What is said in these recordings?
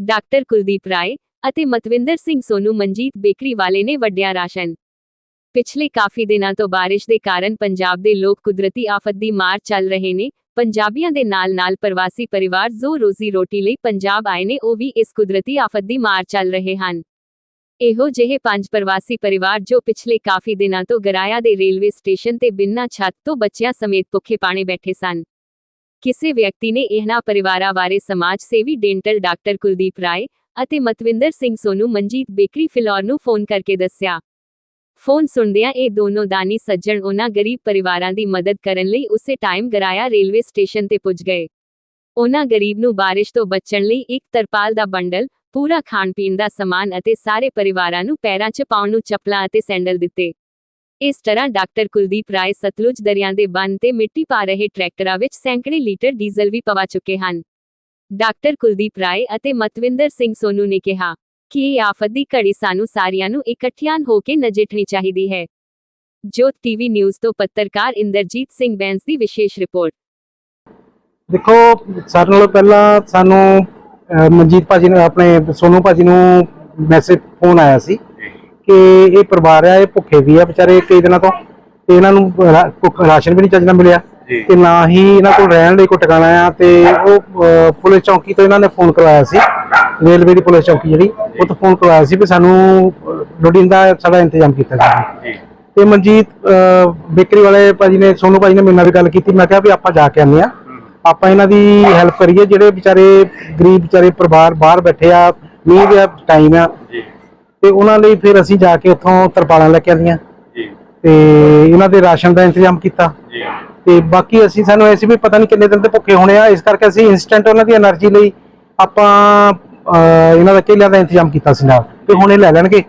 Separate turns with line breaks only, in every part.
Doctor Kuldeep Rai ਅਤੇ Matwinder Singh Sonu Manjeet bakery ਵਾਲੇ ਨੇ ਵੱਡਿਆ ਰਾਸ਼ਨ। ਪਿਛਲੇ ਕਾਫੀ ਦਿਨਾਂ ਤੋਂ ਬਾਰਿਸ਼ ਦੇ ਕਾਰਨ ਪੰਜਾਬ ਦੇ ਲੋਕ ਕੁਦਰਤੀ ਆਫਤ ਦੀ ਮਾਰ ਚੱਲ ਰਹੇ ਨੇ। ਪੰਜਾਬੀਆਂ ਦੇ ਨਾਲ-ਨਾਲ ਪ੍ਰਵਾਸੀ ਪਰਿਵਾਰ ਜੋ ਰੋਜ਼ੀ ਰੋਟੀ ਲਈ ਪੰਜਾਬ ਆਏ ਨੇ, ਉਹ ਵੀ ਇਸ ਕੁਦਰਤੀ ਆਫਤ ਦੀ ਮਾਰ ਚੱਲ ਰਹੇ ਹਨ। ਇਹੋ ਜਿਹੇ ਪੰਜ ਪ੍ਰਵਾਸੀ ਪਰਿਵਾਰ ਜੋ ਪਿਛਲੇ ਕਾਫੀ ਦਿਨਾਂ ਤੋਂ ਗਰਾਇਆ ਦੇ ਰੇਲਵੇ ਸਟੇਸ਼ਨ ਤੇ ਬਿਨਾਂ ਛੱਤ ਤੋਂ ਬੱਚਿਆਂ ਸਮੇਤ ਭੁੱਖੇ ਪਾਣੇ ਬੈਠੇ ਸਨ। ਕਿਸੇ ਵਿਅਕਤੀ ਨੇ ਇਹਨਾਂ ਪਰਿਵਾਰਾਂ ਬਾਰੇ ਸਮਾਜ ਸੇਵੀ ਡੈਂਟਲ ਡਾਕਟਰ ਕੁਲਦੀਪ ਰਾਏ ਅਤੇ ਮਤਵਿੰਦਰ ਸਿੰਘ ਸੋਨੂ, ਮਨਜੀਤ ਬੇਕਰੀ ਫਿਲੌਰ ਨੂੰ ਫੋਨ ਕਰਕੇ ਦੱਸਿਆ। ਫੋਨ ਸੁਣਦਿਆਂ ਇਹ ਦੋਨੋਂ ਦਾਨੀ ਸੱਜਣ ਉਹਨਾਂ ਗਰੀਬ ਪਰਿਵਾਰਾਂ ਦੀ ਮਦਦ ਕਰਨ ਲਈ ਉਸੇ ਟਾਈਮ ਗਰਾਇਆ ਰੇਲਵੇ ਸਟੇਸ਼ਨ ਤੇ ਪੁੱਜ ਗਏ। ਉਹਨਾਂ ਗਰੀਬ ਨੂੰ ਬਾਰਿਸ਼ ਤੋਂ ਬਚਣ ਲਈ ਇੱਕ ਤਰਪਾਲ ਦਾ ਬੰਡਲ, ਪੂਰਾ ਖਾਣ ਪੀਣ ਦਾ ਸਮਾਨ ਅਤੇ ਸਾਰੇ ਪਰਿਵਾਰਾਂ ਨੂੰ ਪੈਰਾਂ 'ਚ ਪਾਉਣ ਨੂੰ ਚੱਪਲਾਂ ਅਤੇ ਸੈਂਡਲ ਦਿੱਤੇ। ਇਸ ਤਰ੍ਹਾਂ ਡਾਕਟਰ ਕੁਲਦੀਪ ਰਾਏ ਸਤਲੁਜ ਦਰਿਆ ਦੇ ਬੰਨ ਤੇ ਮਿੱਟੀ ਪਾ ਰਹੇ ਟਰੈਕਟਰਾਂ ਵਿੱਚ ਸੈਂਕੜੇ ਲੀਟਰ ਡੀਜ਼ਲ ਵੀ ਪਵਾ ਚੁੱਕੇ ਹਨ। ਡਾਕਟਰ ਕੁਲਦੀਪ ਰਾਏ ਅਤੇ ਮਤਵਿੰਦਰ ਸਿੰਘ ਸੋਨੂ ਨੇ ਕਿਹਾ ਕਿ ਇਹ ਆਫਤ ਦੀ ਘੜੀ ਸਾਨੂੰ ਸਾਰਿਆਂ ਨੂੰ ਇਕੱਠਿਆਂ ਹੋ ਕੇ ਨਜਿੱਠਣੀ ਚਾਹੀਦੀ ਹੈ। ਜੋਤ ਟੀਵੀ ਨਿਊਜ਼ ਤੋਂ ਪੱਤਰਕਾਰ ਇੰਦਰਜੀਤ ਸਿੰਘ ਬੈਂਸ ਦੀ ਵਿਸ਼ੇਸ਼ ਰਿਪੋਰਟ।
ਦੇਖੋ ਸਾਰਿਆਂ ਨਾਲੋਂ ਪਹਿਲਾਂ ਸਾਨੂੰ ਅਹ, ਮਨਜੀਤ ਭਾਜੀ ਨੇ ਆਪਣੇ ਸੋਨੂ ਭਾਜੀ ਨੂੰ ਮੈਸੇਜ ਫੋਨ ਆਇਆ ਸੀ। ਕਿ ਇਹ ਪਰਿਵਾਰ ਆ ਇਹ ਭੁੱਖੇ ਵੀ ਆ ਵਿਚਾਰੇ ਕਈ ਦਿਨਾਂ ਤੋਂ ਤੇ ਇਹਨਾਂ ਨੂੰ ਰਾ- ਰਾਸ਼ਨ ਵੀ ਨਹੀਂ ਚੱਜਣਾ ਮਿਲਿਆ।
ਜੀ।
ਤੇ ਨਾ ਹੀ ਇਹਨਾਂ ਕੋਲ ਰਹਿਣ ਲਈ ਕੋਈ ਟਿਕਾਣਾ ਆ ਤੇ ਉਹ ਅਹ, ਪੁਲਿਸ ਚੌਂਕੀ ਤੋਂ ਇਹਨਾਂ ਨੇ ਫੋਨ ਕਰਵਾਇਆ ਸੀ। ਰੇਲਵੇ ਦੀ ਪੁਲਿਸ ਚੌਂਕੀ ਜਿਹੜੀ ਉਹ ਤੋਂ ਫੋਨ ਕਰਵਾਇਆ ਸੀ ਵੀ ਸਾਨੂੰ ਅਹ, ਲੋੜੀਂਦਾ ਸਾਡਾ ਇੰਤਜ਼ਾਮ ਕੀਤਾ ਜਾਵੇ।
ਜੀ।
ਤੇ ਮਨਜੀਤ ਅਹ, ਬੇਕਰੀ ਵਾਲੇ ਭਾਜੀ ਨੇ ਸੋਨੂ ਭਾਜੀ ਨੇ ਮੇਰੇ ਨਾਲ ਵੀ ਗੱਲ ਕੀਤੀ ਮੈਂ ਕਿਹਾ ਵੀ ਆਪਾਂ ਜਾ ਕੇ ਆਉਂਦੇ ਆ ਆਪਾਂ ਇਹਨਾਂ ਦੀ ਹੈਲਪ ਕਰੀਏ ਜਿਹੜੇ ਵਿਚਾਰੇ ਗਰੀਬ ਵਿਚਾਰੇ ਪਰਿਵਾਰ ਬਾਹਰ ਬੈਠੇ ਆ ਮੀਂਹ ਦਾ ਟਾਈਮ ਆ।
ਜੀ।
ਤੇ ਉਹਨਾਂ ਲਈ ਫਿਰ ਅਸੀਂ ਜਾ ਕੇ ਉੱਥੋਂ ਤਰਪਾਲਾਂ ਲੈ ਕੇ ਆਈਆਂ
ਜੀ।
ਤੇ ਇਹਨਾਂ ਦੇ ਰਾਸ਼ਨ ਦਾ ਇੰਤਜ਼ਾਮ ਕੀਤਾ।
ਜੀ।
ਤੇ ਬਾਕੀ ਅਸੀਂ ਸਾਨੂੰ ਐਸੀ ਵੀ ਪਤਾ ਨਹੀਂ ਕਿੰਨੇ ਦਿਨ ਤੇ ਭੁੱਖੇ ਹੋਣੇ ਆ ਇਸ ਕਰਕੇ ਅਸੀਂ ਇਨਸਟੈਂਟ ਉਹਨਾਂ ਦੀ એનર્ਜੀ ਲਈ ਆਪਾਂ ਇਹਨਾਂ ਦਾ ਕੇਲਿਆਂ ਦਾ ਇੰਤਜ਼ਾਮ ਕੀਤਾ ਸੀ ਨਾਲ। ਤੇ ਹੁਣ ਇਹ ਲੈ ਲੈਣਗੇ।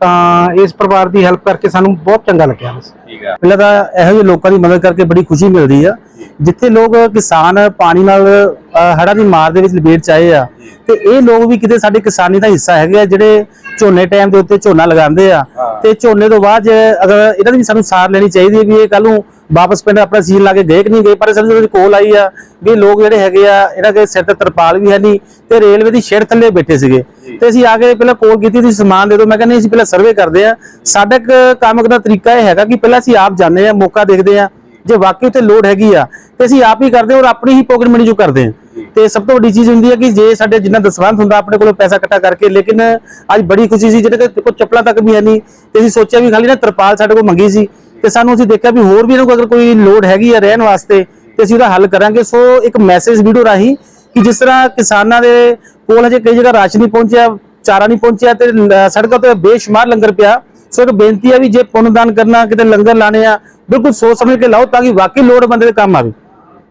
ਤਾਂ ਇਸ ਪਰਿਵਾਰ ਦੀ ਹੈਲਪ ਕਰਕੇ ਸਾਨੂੰ ਬਹੁਤ ਚੰਗਾ ਲੱਗਿਆ ਬਸ।
ਠੀਕ ਆ।
ਪਹਿਲਾਂ ਤਾਂ ਇਹੋ ਜਿਹੇ ਲੋਕਾਂ ਦੀ ਮਦਦ ਕਰਕੇ ਬੜੀ ਖੁਸ਼ੀ ਮਿਲਦੀ ਆ। ਜਿੱਥੇ ਲੋਕ ਕਿਸਾਨ ਪਾਣੀ ਨਾਲ ਹੜ੍ਹਾਂ ਦੀ ਮਾਰ ਦੇ ਵਿੱਚ ਲਪੇਟ ਚ ਆਏ ਆ ਤੇ ਇਹ ਲੋਕ ਵੀ ਕਿਤੇ ਸਾਡੇ ਕਿਸਾਨੀ ਦਾ ਹਿੱਸਾ ਹੈਗੇ ਆ ਜਿਹੜੇ ਝੋਨੇ ਟਾਈਮ ਦੇ ਉੱਤੇ ਝੋਨਾ ਲਗਾਉਂਦੇ ਆ। ਤੇ ਝੋਨੇ ਤੋਂ ਬਾਅਦ ਜੇ ਅਗਰ ਇਹਨਾਂ ਦੀ ਵੀ ਸਾਨੂੰ ਸਾਰ ਲੈਣੀ ਚਾਹੀਦੀ ਹੈ ਵੀ ਇਹ ਕੱਲ ਨੂੰ ਵਾਪਸ ਪਿੰਡ ਆਪਣਾ ਸੀਲ ਲਾ ਕੇ ਗਏ ਕਿ ਨਹੀਂ ਗਏ? ਪਰ ਜਦੋਂ ਕੋਲ ਆਈ ਆ ਵੀ ਲੋਕ ਜਿਹੜੇ ਹੈਗੇ ਆ ਇਹਨਾਂ ਦੇ ਸਿਰ ਤੇ ਤਰਪਾਲ ਵੀ ਹੈ ਨਹੀਂ ਤੇ ਰੇਲਵੇ ਦੀ ਸ਼ੇਡ ਥੱਲੇ ਬੈਠੇ ਸੀਗੇ। ਤੇ ਅਸੀਂ ਆ ਕੇ ਪਹਿਲਾਂ ਕੋਲ ਕੀਤੀ ਤੁਸੀਂ ਸਮਾਨ ਦੇ ਦਿਓ। ਮੈਂ ਕਹਿੰਦਾ ਅਸੀਂ ਪਹਿਲਾਂ ਸਰਵੇ ਕਰਦੇ ਆ। ਸਾਡਾ ਇੱਕ ਕੰਮ ਦਾ ਤਰੀਕਾ ਇਹ ਹੈਗਾ ਕਿ ਪਹਿਲਾਂ ਅਸੀਂ ਆਪ ਜਾਂਦੇ ਆ ਮੌਕਾ ਦੇਖਦੇ ਆ। ਜੇ ਵਾਕਈ ਉੱਥੇ ਲੋਡ ਹੈਗੀ ਆ ਤੇ ਅਸੀਂ ਆਪ ਹੀ ਕਰਦੇ ਹਾਂ ਔਰ ਆਪਣੀ ਹੀ ਪੋਕਟ ਮਨੀ ਚੋਂ ਕਰਦੇ ਹਾਂ ਤੇ ਸਭ ਤੋਂ ਵੱਡੀ ਚੀਜ਼ ਹੁੰਦੀ ਹੈ ਕਿ ਜੇ ਸਾਡੇ ਜਿੰਨਾ ਦਸਵੰਤ ਹੁੰਦਾ ਆਪਣੇ ਕੋਲੋਂ ਪੈਸਾ ਇਕੱਠਾ ਕਰਕੇ ਲੇਕਿਨ ਅੱਜ ਬੜੀ ਖੁਸ਼ੀ ਸੀ ਜਿਹੜੇ ਕੋਲ ਚੱਪਲਾਂ ਤੱਕ ਵੀ ਹੈ ਨਹੀਂ। ਤੇ ਅਸੀਂ ਸੋਚਿਆ ਵੀ ਖਾਲੀ ਨਾ ਤਰਪਾਲ ਸਾਡੇ ਕੋਲ ਮੰਗੀ ਸੀ। ਤੇ ਸਾਨੂੰ ਅਸੀਂ ਦੇਖਿਆ ਵੀ ਹੋਰ ਵੀ ਇਹਨਾਂ ਕੋਲ ਅਗਰ ਕੋਈ ਲੋਡ ਹੈਗੀ ਆ ਰਹਿਣ ਵਾਸਤੇ, ਤੇ ਅਸੀਂ ਉਹਦਾ ਹੱਲ ਕਰਾਂਗੇ। ਸੋ ਇੱਕ ਮੈਸੇਜ ਵੀਡੀਓ ਰਾਹੀਂ ਕਿ ਜਿਸ ਤਰ੍ਹਾਂ ਕਿਸਾਨਾਂ ਦੇ ਕੋਲ ਹਜੇ ਕਈ ਜਗ੍ਹਾ ਰਾਸ਼ਨ ਨਹੀਂ ਪਹੁੰਚਿਆ, ਚਾਰਾ ਨਹੀਂ ਪਹੁੰਚਿਆ ਤੇ ਸੜਕਾਂ ਤੇ ਬੇਸ਼ੁਮਾਰ ਲੰਗਰ ਪਿਆ। ਸੋ ਇੱਕ ਬੇਨਤੀ ਹੈ ਵੀ ਜੇ ਪੁੰਨ ਦਾਨ ਕਰਨਾ, ਕਿਤੇ ਲੰਗਰ ਲਾਣੇ ਆ, ਬਿਲਕੁਲ ਸੋਚ ਸਮਝ ਕੇ ਲਾਓ ਤਾਂ ਕਿ ਵਾਕਈ ਲੋੜ ਬੰਦੇ ਦੇ ਕੰਮ ਆਵੇ।